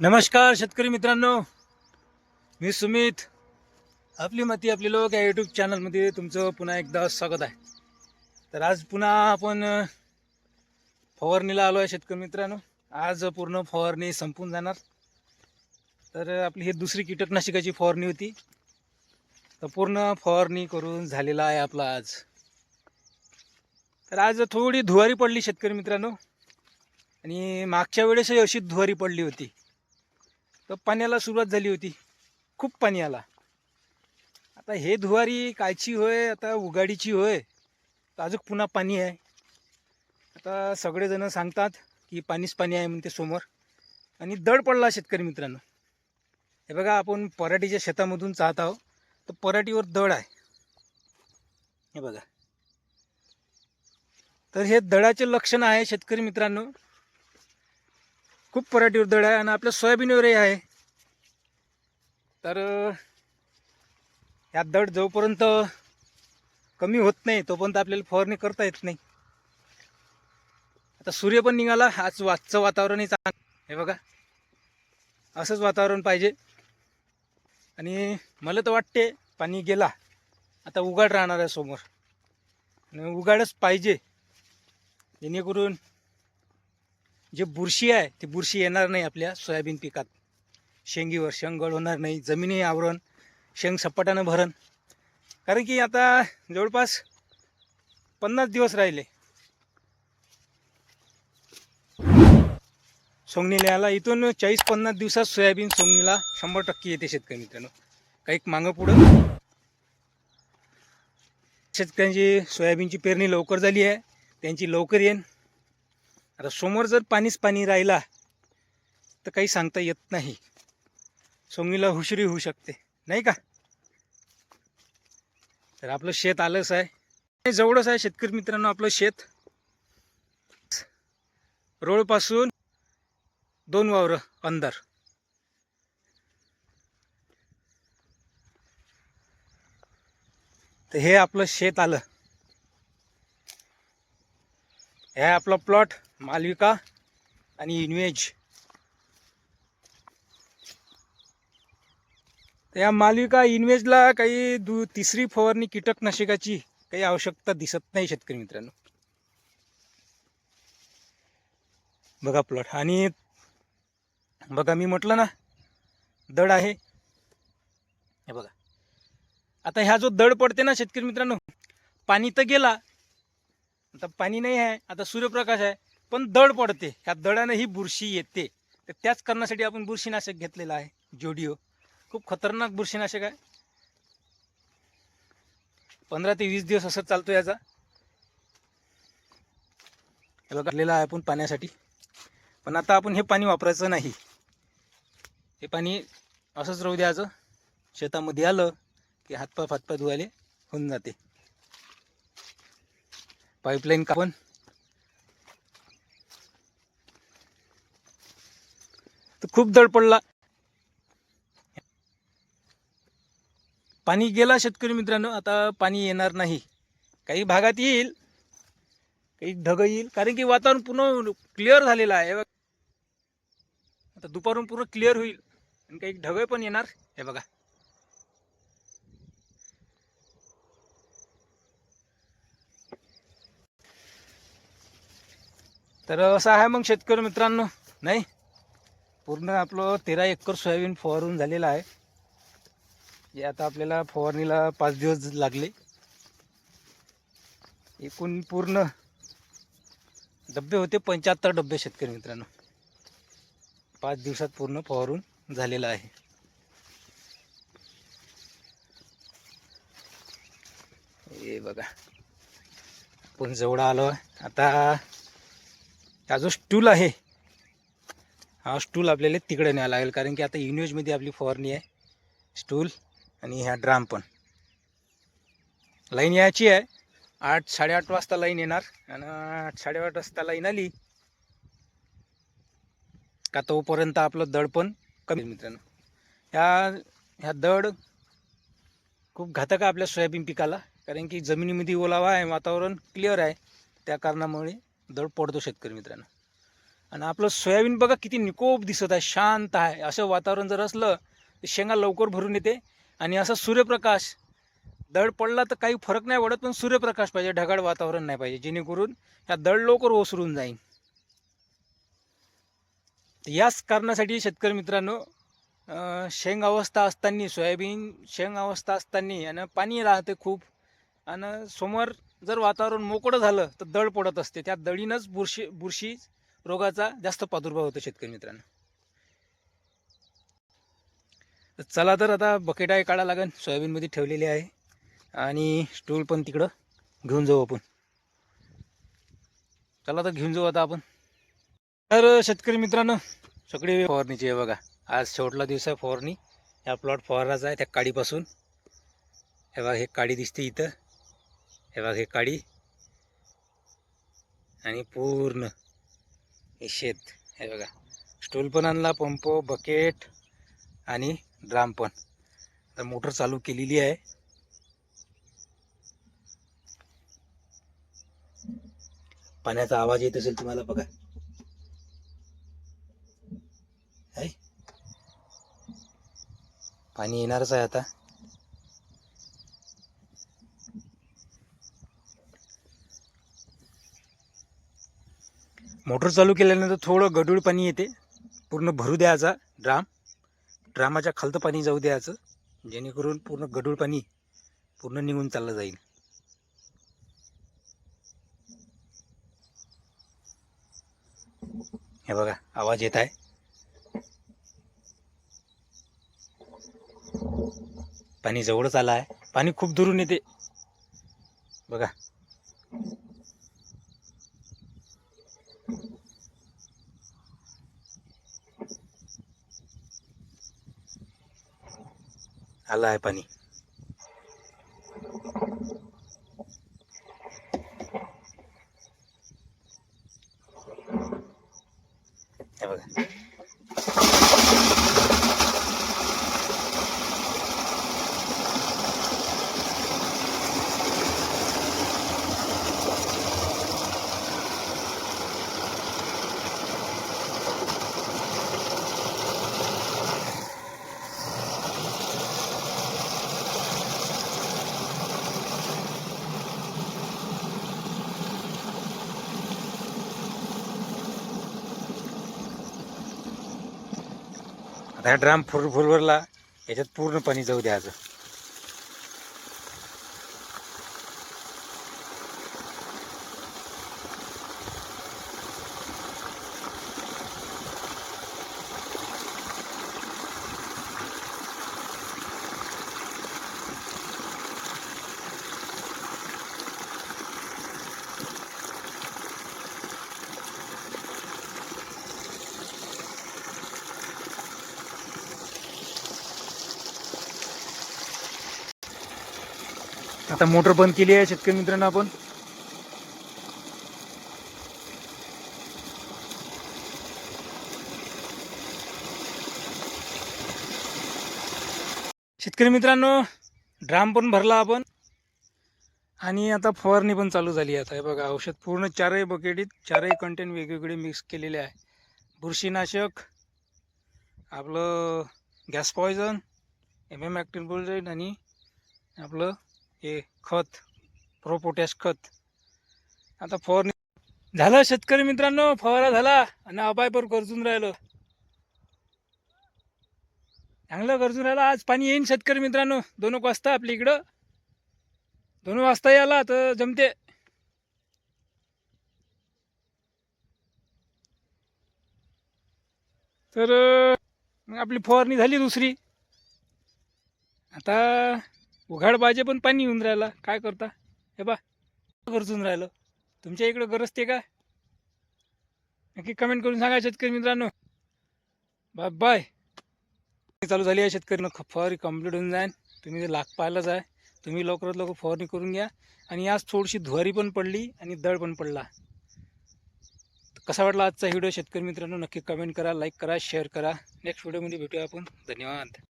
नमस्कार शेतकरी मित्रांनो मी सुमित. आपली माती आपली लोक या यूट्यूब चॅनलमध्ये तुमचं पुन्हा एकदा स्वागत आहे. तर आज पुन्हा आपण फवारणीला आलो आहे शेतकरी मित्रांनो. आज पूर्ण फवारणी संपून जाणार. तर आपली ही दुसरी कीटकनाशकाची फवारणी होती. तर पूर्ण फवारणी करून झालेला आहे आपला आज. तर आज थोडी धुवारी पडली शेतकरी मित्रांनो. आणि मागच्या वेळेसही अशी धुवारी पडली होती. तर पाण्याला सुरुवात झाली होती. खूप पाणी आला आता हे धुवारी कायची होय आता उगाडीची होय तर अजून पुन्हा पाणी आहे. आता सगळेजणं सांगतात की पाणीच पाणी आहे म्हणते समोर. आणि दड पडला शेतकरी मित्रांनो. हे बघा आपण पराठीच्या शेतामधून चाहत आहोत. तर पराठीवर दड आहे. हे बघा. तर हे दडाचे लक्षण आहे शेतकरी मित्रांनो. खूप पराठीवर दळ आहे आणि आपल्या सोयाबीनवरही आहे. तर ह्या दड जोपर्यंत कमी होत नाही तोपर्यंत आपल्याला फवारणी करता येत नाही. आता सूर्य पण निघाला आज आजचं वातावरणही चांग हे बघा असंच वातावरण पाहिजे. आणि मला तर वाटते पाणी गेला आता उघाड राहणार आहे समोर. आणि उघाडच पाहिजे जेणेकरून जे बुरशी आहे ती बुरशी येणार नाही आपल्या सोयाबीन पिकात. शेंगीवर शेंगगळ होणार नाही जमिनी आवरण शेंग सपाटानं भरण. कारण की आता जवळपास पन्नास दिवस राहिले. सोंगणीला यायला इथून चाळीस पन्नास दिवसात सोयाबीन सोंगणीला शंभर टक्के येते शेतकरी मित्रांनो. काही मागं पुढं. शेतकऱ्यांची सोयाबीनची पेरणी लवकर झाली आहे. त्यांची लवकर येईन. आता समोर जर पाणीच पाणी राहिला तर काही सांगता येत नाही. सोंगीला हुशरी होऊ शकते नाही का? तर आपलं शेत आलंच आहे. जवळच आहे शेतकरी मित्रांनो आपलं शेत. रोडपासून दोन वावरं अंदर तर हे आपलं शेत आलं. हे आपला प्लॉट मालविका आणि इन्वेज. या मालविका इन्वेजला काही दु तिसरी फवारणी कीटकनाशकाची काही आवश्यकता दिसत नाही शेतकरी मित्रांनो. बघा प्लॉट आणि बघा मी म्हटलं ना दड आहे. हे बघा. आता ह्या जो दड पडते ना शेतकरी मित्रांनो पाणी तर गेला आता पाणी नाही आहे आता सूर्यप्रकाश आहे पण दड पडते. ह्या दडानं ही बुरशी येते. तर त्याच करण्यासाठी आपण बुरशीनाशक घेतलेलं आहे जोडिओ. खूप खतरनाक बुरशीनाशक आहे. पंधरा ते वीस दिवस असं चालतो याचा. हे काढलेला आहे आपण पाण्यासाठी. पण आता आपण हे पाणी वापरायचं नाही. हे पाणी असंच राहू द्यायचं. शेतामध्ये आलं की हातपाय फातपाय धुवायला होऊन जाते. पाईपलाईन कापून. तर खूप दड पडला. पाणी गेला शेतकरी मित्रांनो आता पाणी येणार नाही. काही भागात येईल काही ढग येईल कारण की वातावरण पूर्ण क्लिअर झालेलं आहे. आता दुपारून पूर्ण क्लिअर होईल. आणि काही ढग पण येणार. हे बघा. तर असं आहे मग शेतकरी मित्रांनो. नाही पूर्ण आपलं तेरा एकर सोयाबीन फवारून झालेलं आहे. जे आता आपल्याला फवारणीला पाच दिवस लागले. एकूण पूर्ण डब्बे होते पंच्याहत्तर डबे शेतकरी मित्रांनो. पाच दिवसात पूर्ण फवारून झालेलं आहे. हे बघा. आपण जवळ आलो आहे आता हा जो स्टूल आहे हा स्टूल आपल्याला तिकडे न्यावा लागेल. कारण की आता युनिव्हर्समध्ये आपली फवारणी आहे स्टूल आणि ह्या ड्राम पण. लाईन यायची आहे. आठ साडेआठ वाजता लाईन येणार. आणि आठ साडेआठ वाजता लाईन आली का तोपर्यंत आपलं दड पण कमी मित्रांनो. ह्या ह्या दड खूप घातक आहे आपल्या सोयाबीन पिकाला. कारण की जमिनीमध्ये ओलावा आहे वातावरण क्लिअर आहे. त्या कारणामुळे दड पडतो शेतकरी मित्रांनो. आणि आपलं सोयाबीन बघा किती निकोप दिसत आहे शांत आहे. असं वातावरण जर असलं तर शेंगा लवकर भरून येते. आणि असा सूर्यप्रकाश दड पडला तर काही फरक नाही पडत पण सूर्यप्रकाश पाहिजे ढगाळ वातावरण नाही पाहिजे. जेणेकरून ह्या दड लवकर ओसरून जाईल याच कारणासाठी शेतकरी मित्रांनो शेंग अवस्था असताना सोयाबीन शेंग अवस्था असताना आणि पाणी राहते खूप. आणि समोर जर वातावरण मोकळं झालं तर दळ पडत असते. त्या दळीनंच बुरशी बुरशी रोगाचा जास्त प्रादुर्भाव होतो शेतकरी मित्रांनो. चला तर आता बकेट आहे काढा लागेल सोयाबीनमध्ये ठेवलेली आहे. आणि स्टूल पण तिकडं घेऊन जाऊ आपण. चला तर घेऊन जाऊ आता आपण. तर शेतकरी मित्रांनो सगळे फवारणीची आहे बघा. आज शेवटला दिवस आहे फवारणी. ह्या प्लॉट फवाराचा आहे त्या काडीपासून. हे बघा हे काडी दिसते इथं. हे बघा हे काडी आणि पूर्ण हे शेत. हे बघा स्टूल पण आणला पंप बकेट आणि ड्राम पण. तर मोटर चालू केलेली आहे. पाण्याचा आवाज येत असेल तुम्हाला बघा. पाणी येणारच आहे आता. मोटर चालू केल्यानंतर थोडं गडूळ पाणी येते. पूर्ण भरू द्यायचा ड्राम. ड्रामाच्या खालतं पाणी जाऊ द्यायचं. जेणेकरून पूर्ण गडूळ पाणी पूर्ण निघून चाललं जाईल. हे बघा आवाज येत आहे. पाणी जवळच आलं आहे. पाणी खूप दुरून येते. बघा. आलं आहे पाणी हे बघा आता हा ड्राम फुल फुलवरला याच्यात पूर्ण पाणी जाऊ द्यायचं आता मोटर बंद केली आहे शेतकरी मित्रांनो आपण. शेतकरी मित्रांनो ड्राम पण भरला आपण. आणि आता फवारणी पण चालू झाली आता. हे बघा औषध पूर्ण चारही बकेटीत चारही कंटेन वेगवेगळे मिक्स केलेले आहे. बुरशीनाशक आपलं गॅस पॉयझन एम एम ॲक्टिन आणि आपलं हे खत प्रो पोटॅश खत. आता फवारणी झालं शेतकरी मित्रांनो फवारा झाला आणि अपायपर गरजून राहिलं. चांगलं गरजून राहिलं. आज पाणी येईन शेतकरी मित्रांनो. दोन वाजता आपल्या इकडं. दोन वाजता याला तर जमते. तर मग आपली फवारणी झाली दुसरी. आता उघाड पाहिजे पण पाणी येऊन राहिलं. काय करता? हे बा गरजून राहिलं. तुमच्या इकडं गरजते का? नक्की कमेंट करून सांगा शेतकरी मित्रांनो. बाय बाय चालू झाली आहे शेतकरीनं. फवारी कंप्लीट होऊन जाईल तुम्ही ते लाग पाहिलंच आहे तुम्ही लवकरात लवकर फवारणी करून घ्या. आणि आज थोडीशी धुवारी पण पडली आणि दळ पण पडला. कसा वाटला आजचा व्हिडिओ? शेतकरी मित्रांनो नक्की कमेंट करा लाईक करा शेअर करा. नेक्स्ट व्हिडिओमध्ये भेटूया आपण. धन्यवाद.